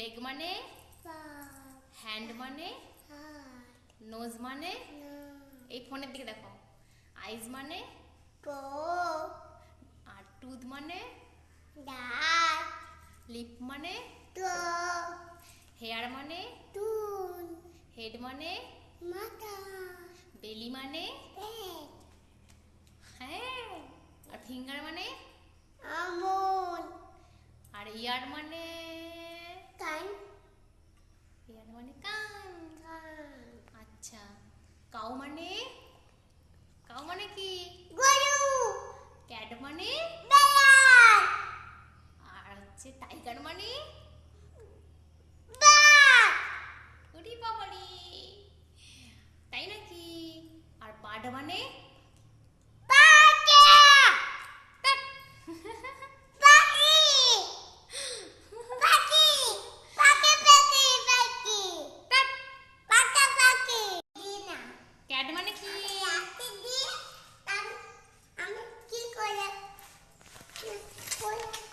Leg মানে? Hand মানে? Nose মানে? এই ফোনের দিকে দেখো। আইজ মানে? আর টুথ মানে? লিপ মানে? হেয়ার মানে? হেড মানে? বেলি মানে? হ্যাঁ আর ফিঙ্গার মানে? আর ইয়ার মানে? ইয়ার মানে কান আচ্ছা কাউ মানে? কাউ মানে কি? ক্যাট মানে? আর হচ্ছে টাইগার মানে? বাবারি তাই নাকি? আর বার্ড মানে? Cadman